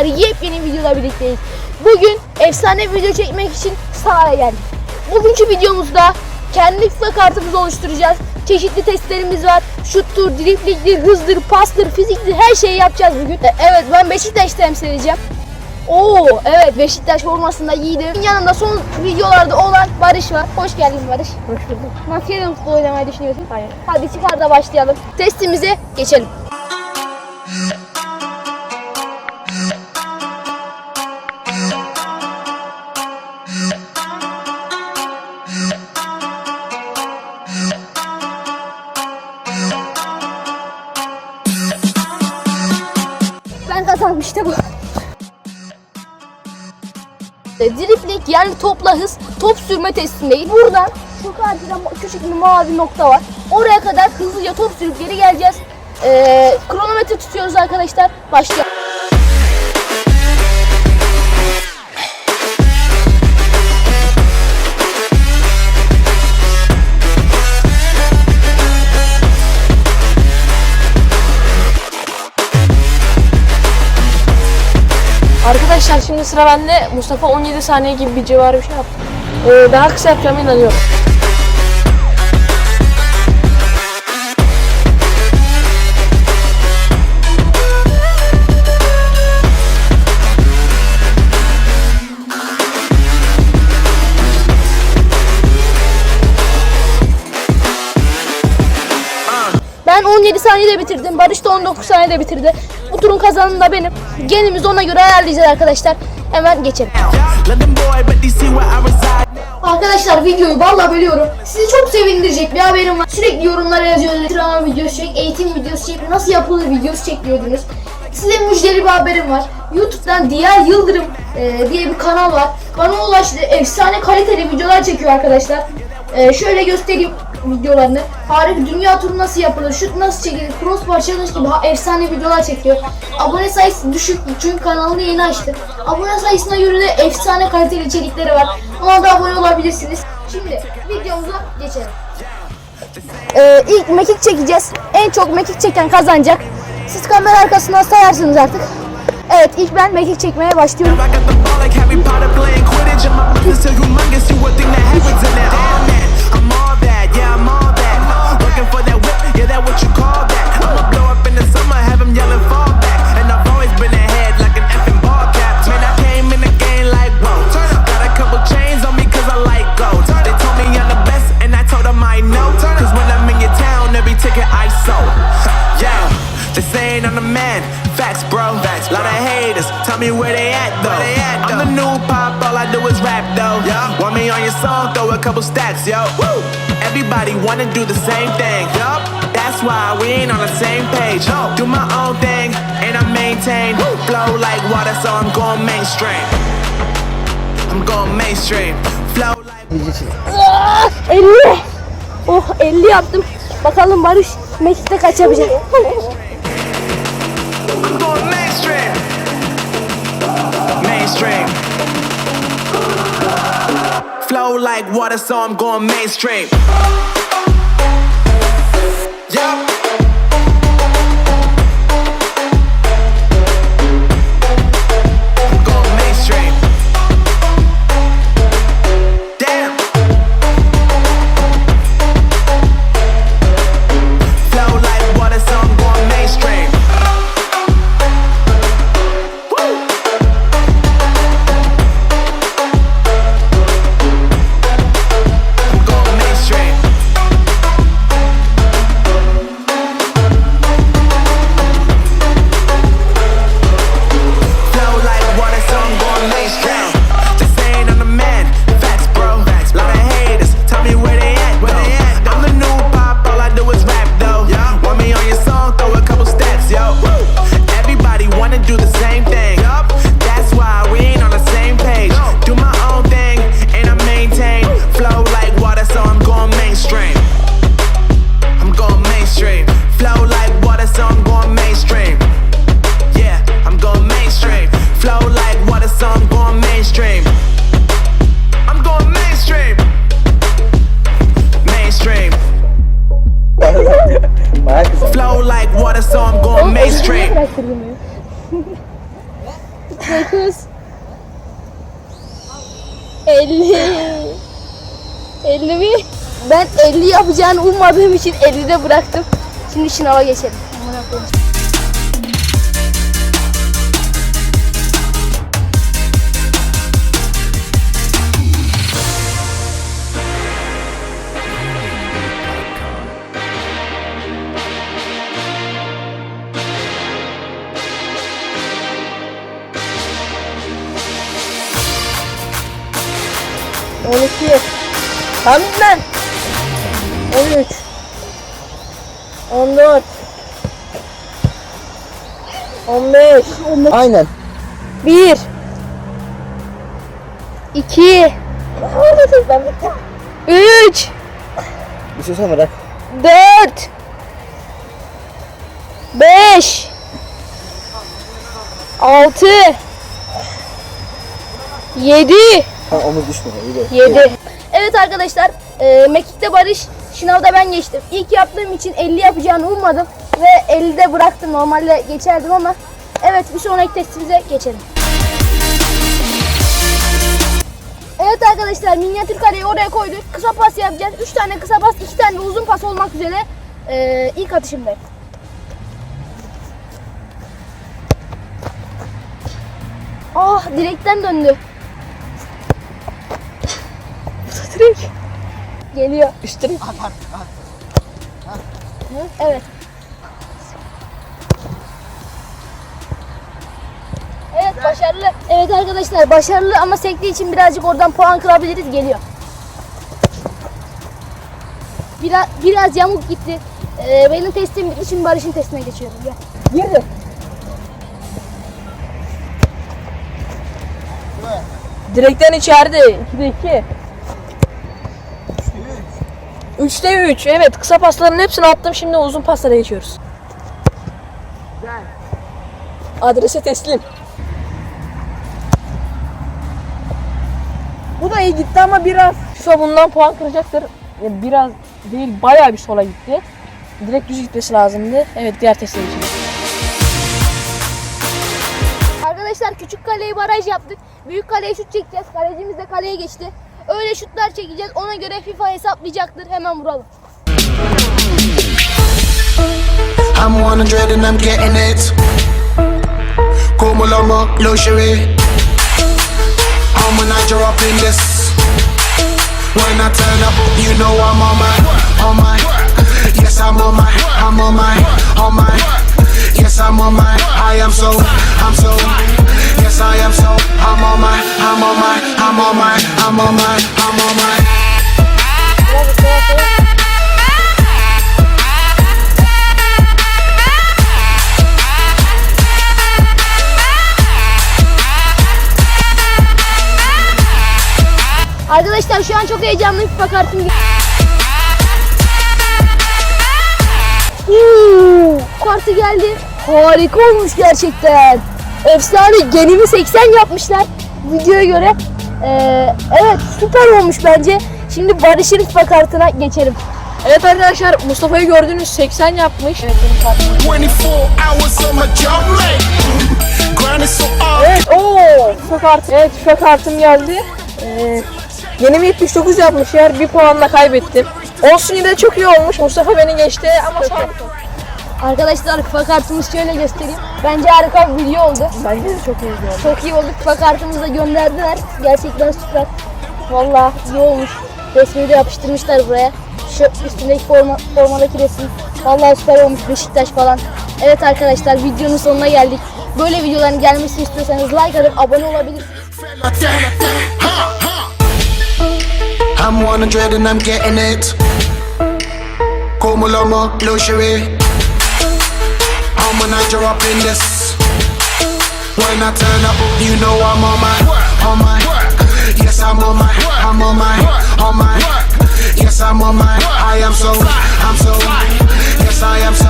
arkadaşlar yepyeni videoda birlikteyiz. Bugün efsane bir video çekmek için sahaya geldik. Bugünkü videomuzda kendi FIFA kartımızı oluşturacağız. Çeşitli testlerimiz var. Şuttur, driplingdir, hızdır, pastır, fiziktir her şeyi yapacağız bugün. E, Evet ben Beşiktaş temsil edeceğim. Oo evet Beşiktaş formasında giydim. Yanında son videolarda olan Barış var. Hoş geldin Barış. Hoş bulduk. Maskeli futbol oynamayı düşünüyorsun? Hayır. Hadi çıkar da başlayalım. Testimize geçelim. Kazandım işte bu. E, Dripling yani topla hız, top sürme testindeyim. Buradan şu karşıda küçük bir mavi nokta var. Oraya kadar hızlıca top sürüp geri geleceğiz. Ee, kronometre tutuyoruz arkadaşlar. Başlayalım. Şimdi sıra bende. Mustafa 17 saniye gibi bir civarı bir şey yaptı. Ee, daha kısa yapacağıma inanıyorum. Ben 17 saniyede bitirdim. Barış da 19 saniyede bitirdi. Bu turun kazananı da benim. Genimizi ona göre ayarlayacağız arkadaşlar. Hemen geçelim. Arkadaşlar videoyu valla bölüyorum. Sizi çok sevindirecek bir haberim var. Sürekli yorumlara yazıyorsunuz. Drama videosu çek, eğitim videosu çek, nasıl yapılır videosu çek diyordunuz. Size müjdeli bir haberim var. YouTube'dan Diğer Yıldırım e, diye bir kanal var. Bana ulaştı. Efsane kaliteli videolar çekiyor arkadaşlar. E, şöyle göstereyim videolarını. Harika dünya turu nasıl yapılır, şut nasıl çekilir, crossbar challenge gibi ha- efsane videolar çekiyor. Abone sayısı düşük çünkü kanalını yeni açtı. Abone sayısına göre de efsane kaliteli içerikleri var. Ona da abone olabilirsiniz. Şimdi videomuza geçelim. Ee, ilk mekik çekeceğiz. En çok mekik çeken kazanacak. Siz kamera arkasından sayarsınız artık. Evet ilk ben mekik çekmeye başlıyorum. They saying I'm the man. Facts, bro. Facts, Lot of haters. Tell me where they at, though. I'm the new pop, all I do is rap, though. Want me on your song, throw a couple stacks, yo. Woo! Everybody wanna do the same thing. Yup. That's why we ain't on the same page. Do my own thing, and I maintain. Flow like water, so I'm going mainstream. I'm going mainstream. Flow like. Ah, 50. Oh 50 yaptım. Bakalım Barış mekikte kaç yapacak. so I'm going mainstream. 50 51 Ben 50 yapacağını ummadığım için 50'de bıraktım. Şimdi şınava geçelim. Amına koyayım. Tamam ben. On üç. On dört. On beş. Aynen. Bir. İki. Üç. Bir şey söyleme bırak. Dört. Beş. Altı. Yedi. Ha, omuz düşmüyor. İyi de. Yedi. Evet arkadaşlar, e, Mekik'te Barış, Şınav'da ben geçtim. İlk yaptığım için 50 yapacağını ummadım ve 50'de bıraktım. Normalde geçerdim ama evet bir sonraki testimize geçelim. Evet arkadaşlar minyatür kareyi oraya koyduk. Kısa pas yapacağız. 3 tane kısa pas, 2 tane uzun pas olmak üzere e, ilk atışımdayım. Ah direkten döndü. Geliyor. Üstüne. Evet. Evet başarılı. Evet arkadaşlar başarılı ama sektiği için birazcık oradan puan kırabiliriz. Geliyor. Biraz, biraz yamuk gitti. Ee, benim testim bitti. Şimdi Barış'ın testine geçiyorum. Gel. Girdi. Direkten içeride. 2'de 2. 3'te 3. Evet kısa pasların hepsini attım. Şimdi uzun paslara geçiyoruz. Adrese teslim. Bu da iyi gitti ama biraz FIFA bundan puan kıracaktır. Ya Biraz değil bayağı bir sola gitti. Direkt düz gitmesi lazımdı. Evet diğer teste geçelim. Arkadaşlar küçük kaleyi baraj yaptık. Büyük kaleye şut çekeceğiz. Kalecimiz de kaleye geçti. Öyle şutlar çekeceğiz. Ona göre FIFA hesaplayacaktır. Hemen vuralım. I'm 100 and I'm getting it. Lomo, luxury. I'm when I drop in this. When I turn up, you know I'm on my, on my. Yes, I'm on my, I'm on my, on my. Yes, I'm on my, I am so, I'm so. Yes, I am so, I'm on my, I'm on my, I'm on my, I'm on my, I'm on my. Arkadaşlar şu an çok heyecanlıyım FIFA kartım gel- Uuu, kartı geldi. Harika olmuş gerçekten. Efsane genimi 80 yapmışlar videoya göre. Ee, evet süper olmuş bence. Şimdi Barış'ın FIFA kartına geçelim. Evet arkadaşlar Mustafa'yı gördünüz 80 yapmış. Evet benim kartım. 24 hours on my job, mate. Grinding so hard. Evet ooo FIFA kartı. Evet FIFA kartım geldi. Ee, Yenim 79 yapmış yer bir puanla kaybettim. Olsun yine de çok iyi olmuş. Mustafa beni geçti ama sağ Arkadaşlar FIFA kartımızı şöyle göstereyim. Bence harika bir video oldu. Bence de çok iyi oldu. Çok iyi oldu. FIFA kartımızı da gönderdiler. Gerçekten süper. Vallahi iyi olmuş. Resmi de yapıştırmışlar buraya. Şu üstündeki forma, formadaki resim. Vallahi süper olmuş Beşiktaş falan. Evet arkadaşlar videonun sonuna geldik. Böyle videoların gelmesini istiyorsanız like atıp abone olabilirsiniz. Ha, ha. I'm 100 and I'm getting it. Como luxury. I'm when I drop in this. When I turn up, you know I'm on my, on my. Yes, I'm on my, I'm on my, on my. Yes, I'm on my. I am so, I'm so. Yes, I am so.